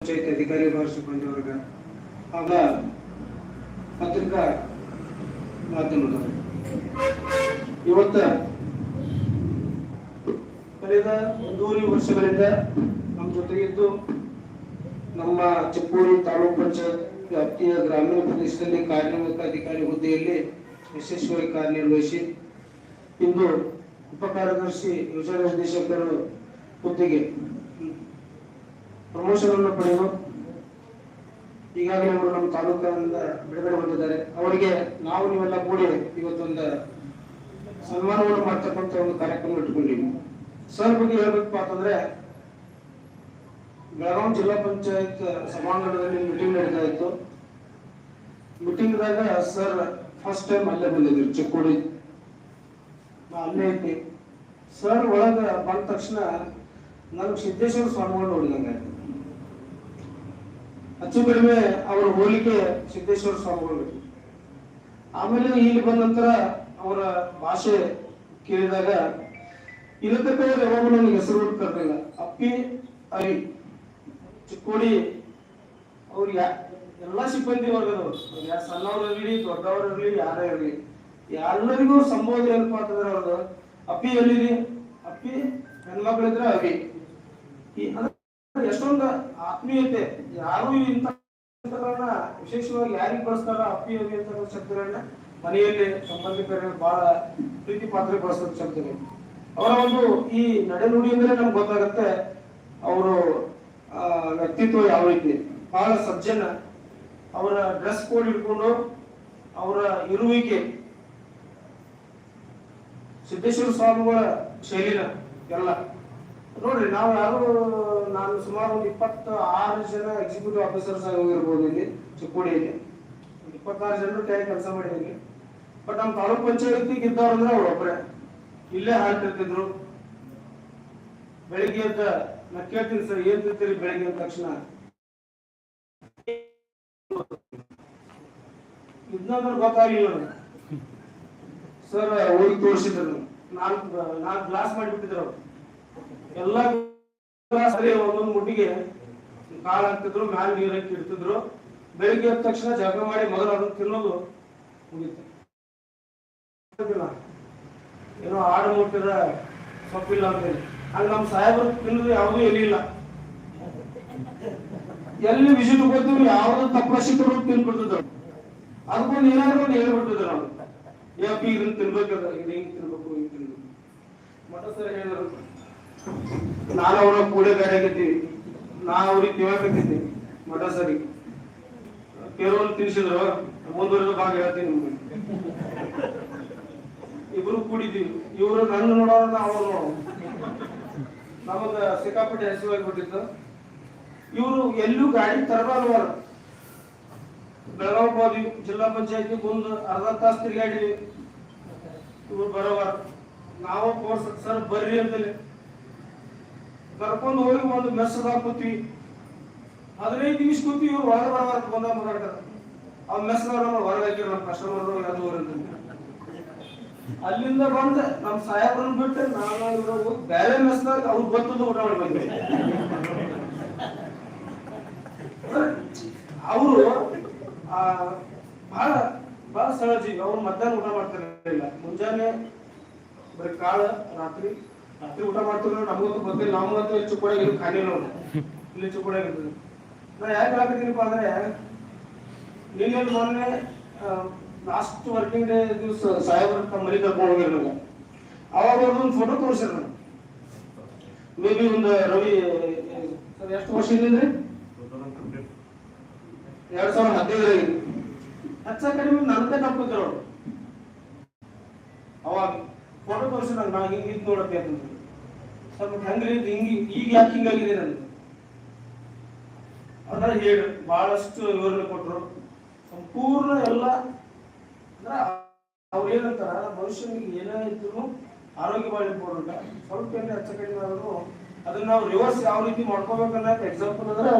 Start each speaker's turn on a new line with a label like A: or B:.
A: ಪಂಚಾಯತ್ ಅಧಿಕಾರಿ ವರ್ಗ ಆಗ ಪತ್ರಿಕಾ ಮಾಧ್ಯಮದವರು ಇವತ್ತ ಕಳೆದ ಒಂದೂವರೆ ವರ್ಷಗಳಿಂದ ನಮ್ಮ ಜೊತೆಗಿದ್ದು ನಮ್ಮ ಚಿಕ್ಕೋಡಿ ತಾಲೂಕು ಪಂಚಾಯತ್ ವ್ಯಾಪ್ತಿಯ ಗ್ರಾಮೀಣ ಪ್ರದೇಶದಲ್ಲಿ ಕಾರ್ಯನಿರ್ವಾಹಕ ಅಧಿಕಾರಿ ಹುದ್ದೆಯಲ್ಲಿ ಯಶಸ್ವಿಯಾಗಿ ಕಾರ್ಯನಿರ್ವಹಿಸಿ, ಇಂದು ಉಪ ಕಾರ್ಯದರ್ಶಿ ಯೋಜನಾ ನಿರ್ದೇಶಕರು ಹುದ್ದೆಗೆ ಪ್ರಮೋಷನ್ ಅನ್ನು ಪಡೆದು ಈಗಾಗಲೇ ಅವರು ನಮ್ಮ ತಾಲೂಕಿನಿಂದ ಬಿಡುಗಡೆ ಹೊಂದಿದ್ದಾರೆ. ಅವರಿಗೆ ನಾವು ನೀವೆಲ್ಲ ಕೂಡಿ ಇವತ್ತೊಂದು ಸನ್ಮಾನವನ್ನು ಮಾಡ್ತಕ್ಕಂಥ ಒಂದು ಕಾರ್ಯಕ್ರಮ ಇಟ್ಕೊಂಡಿವಿ ಸರ್ ಬಗ್ಗೆ ಹೇಳ್ಬೇಕಪ್ಪ ಅಂತಂದ್ರೆ ಬೆಳಗಾವಿ ಜಿಲ್ಲಾ ಪಂಚಾಯತ್ ಸಭಾಂಗಣದಲ್ಲಿ ಮೀಟಿಂಗ್ ನಡೀತಾ ಇತ್ತು. ಮೀಟಿಂಗ್ದಾಗ ಸರ್ ಫಸ್ಟ್ ಟೈಮ್ ಅಲ್ಲೇ ಬಂದಿದ್ರು ಚಿಕ್ಕೋಡಿ. ಅಲ್ಲೇ ಐತಿ ಸರ್ ಒಳಗ ಬಂದ ತಕ್ಷಣ ನನಗೆ ಸಿದ್ದೇಶ್ವರ ಸ್ವಾಮಿಗಳು ನೋಡಿದಂಗೆ ಹೆಚ್ಚು ಕಡಿಮೆ ಅವರ ಹೋಲಿಕೆ ಸಿದ್ದೇಶ್ವರ ಸ್ವಾಮಿಗಳು. ಆಮೇಲೆ ಇಲ್ಲಿ ಬಂದ ನಂತರ ಅವರ ಭಾಷೆ ಕೇಳಿದಾಗ ಇರತಕ್ಕ ಯಾವಾಗ ನನಗೆ ಹೆಸರು ಕರೆದಿಲ್ಲ. ಅಪ್ಪಿ, ಅರಿ, ಚಿಕ್ಕೋಡಿ, ಅವ್ರು ಯಾ, ಎಲ್ಲ ಸಿಬ್ಬಂದಿ ವರ್ಗದವರು. ಯಾರು ಸಣ್ಣವ್ರಿರ್ಲಿ ದೊಡ್ಡವ್ರಿರ್ಲಿ ಯಾರೇ ಇರಲಿ, ಎಲ್ಲರಿಗೂ ಸಂಬೋಧನೆ ಏನಪ್ಪ ಅಂತಂದ್ರೆ ಅವ್ರದ್ದು, ಅಪ್ಪಿ ಎಲ್ಲಿರಿ ಅಪ್ಪಿ, ಹೆಣ್ಮಕ್ಳಿದ್ರೆ ಅವಿ. ಈ ಎಷ್ಟೊಂದು ಆತ್ಮೀಯತೆ, ಯಾರು ಶಬ್ದಗಳನ್ನ ವಿಶೇಷವಾಗಿ ಯಾರಿಗೆ ಬಳಸ್ತಾರ ಅಪ್ಪಿಯೋಗಿ ಅಂತ ಶಬ್ದಗಳನ್ನ ಮನೆಯಲ್ಲಿ ಸಂಬಂಧಿಕರಿಗೆ ಬಹಳ ಪ್ರೀತಿ ಪಾತ್ರ ಬಳಸೋ ಶಬ್ದಗಳು ಅವರ ಒಂದು ಈ ನಡೆನುಡಿಯಿಂದಲೇ ನಮ್ಗೆ ಗೊತ್ತಾಗತ್ತೆ ಅವರು ವ್ಯಕ್ತಿತ್ವ ಯಾವ ರೀತಿ. ಬಹಳ ಸಜ್ಜನ. ಅವರ ಡ್ರೆಸ್ ಕೋಡ್ ಇಟ್ಕೊಂಡು ಅವರ ಇರುವಿಕೆ. ಸಿದ್ದೇಶ್ವರ ಸ್ವಾಮಿಗಳ ಶೈಲಿನ ಎಲ್ಲ. ನೋಡ್ರಿ ನಾವು ಯಾರು, ನಾನು ಸುಮಾರು ಒಂದು ಇಪ್ಪತ್ತ ಆರು ಜನ ಎಕ್ಸಿಕ್ಯೂಟಿವ್ ಆಫೀಸರ್ಸ್ ಆಗಿ ಹೋಗಿರ್ಬೋದು ಇಲ್ಲಿ, ಚಿಕ್ಕೋಡಿಯಲ್ಲಿ. ಇಪ್ಪತ್ತಾರು ಜನರು ಟೈಮ್ ಕೆಲಸ ಮಾಡಿದ್ದೀನಿ ಬಟ್ ನಮ್ಮ ತಾಲೂಕ್ ಪಂಚಾಯತಿಗೆ ಇದ್ದವ್ರು ಅಂದ್ರೆ ಅವ್ರು ಒಬ್ಬರೇ ಇಲ್ಲೇ ಹಾಡ್ತಿರ್ತಿದ್ರು ಬೆಳಿಗ್ಗೆ ಅಂತ ನಾ ಕೇಳ್ತೀನಿ ಸರ್, ಏನ್ ತಿಂತೀರಿ ಬೆಳಿಗ್ಗೆ ಎದ್ದ ತಕ್ಷಣ? ಇದ್ನಂದ್ರೆ ಗೊತ್ತಾಗಿಲ್ಲ ಸರ್, ಹೋಗಿ ತೋರಿಸಿದ್ರು ನಾಲ್ಕು ನಾಲ್ಕು ಗ್ಲಾಸ್ ಮಾಡಿಬಿಟ್ಟಿದ್ರು ಅವ್ರು. ಎಲ್ಲ ಸರಿ ಒಂದೊಂದು ಮುಟ್ಟಿಗೆ ಕಾಳು ಹಾಕ್ತಿದ್ರು ಮ್ಯಾಲ ನೀರ್ ಹಾಕಿ ಇಡ್ತಿದ್ರು. ಬೆಳಿಗ್ಗೆ ಎದ್ದ ತಕ್ಷಣ ಜಗಳ ಮಾಡಿ ಮೊದಲು ಅದನ್ನ ತಿನ್ನೋದು ಮುಗಿತು. ಏನೋ ಆಡು ಮುಟ್ಟಿದ ಸೊಪ್ಪಿಲ್ಲ ಅಂತೇಳಿ. ಹಂಗ ನಮ್ಮ ಸಾಹೇಬರು ತಿನ್ನೋದು ಯಾವುದೂ ಎಲ್ಲಿಲ್ಲ ಎಲ್ಲಿ ವಿಷಯ ಹೋಗ್ತೀವಿ ಯಾವ್ದು ಕೊಡೋದು ತಿನ್ಬಿಡ್ತಿದ್ರು. ಅದಕ್ಕೊಂದು ಏನಾದ್ರು ಒಂದು ಹೇಳ್ಬಿಟ್ಟಿದ್ರು ನಾವು ಯಾಕ ಇದನ್ನ ತಿನ್ಬೇಕಾದ್ರೆ ಇದು ಹಿಂಗ್ ತಿನ್ಬೇಕು ಹಿಂಗ್ ತಿನ್ಬೇಕು. ಮಠ ಸರ್ ಹೇಳಿದ್ರು. ನಾನು ಅವರ ಕೂಡೆ ಗಾಡಿಯಾಗಿದ್ದೀವಿ ನಾ ಅವ್ರಿಗೆ ಕೇಳಬೇಕಿದ್ದೀನಿ ಮಠ ಸರಿ. ಕೆಲವೊಂದು ತಿಳಿಸಿದ್ರು. ಮುಂದುವರೆದ ಭಾಗ ಹೇಳ್ತೀನಿ ನಿಮ್ಗೆ. ಇಬ್ರು ಕೂಡಿದ್ದೀವಿ ಇವರು ನನ್ನ ನೋಡೋಣ ನಾವು ನೋಡೋ ನಮಗ ಸಿಕ್ಕಾಪಟ್ಟೆ ಹಸಿವಾಗಿಬಿಟ್ಟಿತ್ತು. ಇವರು ಎಲ್ಲೂ ಗಾಡಿ ತರಬಾರ್ದು ಬೆಳಗಾವಿ ಹೋದ್ವಿ. ಜಿಲ್ಲಾ ಪಂಚಾಯತಿ ಮುಂದೆ ಅರ್ಧ ತಾಸು ತಿರುಗಾಡಿ ಇವ್ರು ಬರೋವಾರ. ನಾವು ಕೋರ್ಸ್ ಸರ್ ಬರ್ರಿ ಅಂತಲೇ ಕರ್ಕೊಂಡು ಹೋಗಿ ಒಂದು ಮೆಸ್ ಕೂತಿ ಹದಿನೈದು ನಿಮಿಷ ಕೂತಿ ಇವ್ರು ಒಳಗೆ ಬರೋವಾರ ಬಂದ ಮಾತಾಡ್ತಾರೆ. ಮೆಸ್ನವ್ರು ನಮ್ಮ ಹೊರಗೆ ನಮ್ಮ ಕಸ್ಟಮರ್ ಅಂತ ಅಲ್ಲಿಂದ ಬಂದ, ನಮ್ಮ ಸಾಹೇಬ್ರನ್ನ ಬಿಟ್ಟು ನಾನು ಬೇರೆ ಮೆಸ್ದಾಗ ಅವ್ರು ಗೊತ್ತದ ಊಟ ಮಾಡಿ ಅವರು ಅವರು ಬಹಳ ಬಹಳ ಸಹಜಿ, ಅವ್ರು ಮಧ್ಯಾಹ್ನ ಊಟ ಮಾಡ್ತಾರೆ ಮುಂಜಾನೆ, ಬರೀ ಕಾಳು, ರಾತ್ರಿ ರಾತ್ರಿ ಊಟ ಮಾಡ್ತಿದ್ರು ನಮಗಂತೂ ಗೊತ್ತಿಲ್ಲ. ನಮಗಂತೂ ಇಲ್ಲಿ ಕೂಡ ಇದು ಖಾಲಿ ನೋಡಿ ಇಲ್ಲಿ ಕೂಡ ಇರ್ತದೆ ನಾ ಯಾಕೆ ಹೇಳಕತ್ತೀನಪ್ಪ ಅಂದ್ರೆ ನಿನ್ನೆ ಮೊನ್ನೆ ಲಾಸ್ಟ್ ವರ್ಕಿಂಗ್ ಡೇ ದಿವಸ ಸಾಹೇಬ್ರ ತಮ್ಮ ಮನೆ ಕರ್ಕೊಂಡು ಹೋಗಿರ್ಲಿಲ್ಲ ಅವಾಗ ಒಂದು ಫೋಟೋ ತೋರಿಸಿದ್ರು ನಾನು ಮೇ ಬಿ ಒಂದು ರವಿ ಎಷ್ಟು ವರ್ಷ ಇದ್ದಿದ್ರಿ ಎರಡ್ ಸಾವಿರದ ಹದಿನೈದರಾಗ ಹೆಚ್ಚ ಕಡಿಮೆ ನನ್ನದೇ ಅವ್ರು ಅವಾಗ. ಫೋಟೋ ತೋರಿಸಿ ನಂಗೆ ನಾ ಹಿಂಗೆ ಇತ್ತು ನೋಡಕ್ಕೆ ಅಂತ. ಸ್ವಲ್ಪ ಹೆಂಗ್ರಿ ಹಿಂಗೆ, ಈಗ ಯಾಕೆ ಹಿಂಗಾಗಿದೆ ನಂದು? ಅದರ ಹೇಳಿ ಬಹಳಷ್ಟು ವಿವರಣೆ ಕೊಟ್ಟರು ಸಂಪೂರ್ಣ ಎಲ್ಲ, ಅಂದ್ರೆ ಅವ್ರು ಏನಂತಾರ, ಮನುಷ್ಯನಿಗೆ ಏನೇ ಇದ್ರು ಆರೋಗ್ಯ ಭಾಳ ಇಂಪಾರ್ಟೆಂಟ್ ಸ್ವಲ್ಪ ಏನೇ ಹೆಚ್ಚು ಕಡಿಮೆ ಆದ್ರೂ ಅದನ್ನ ನಾವು ರಿವರ್ಸ್ ಯಾವ ರೀತಿ ಮಾಡ್ಕೋಬೇಕನ್ನ ಎಕ್ಸಾಂಪಲ್ ಅಂದ್ರೆ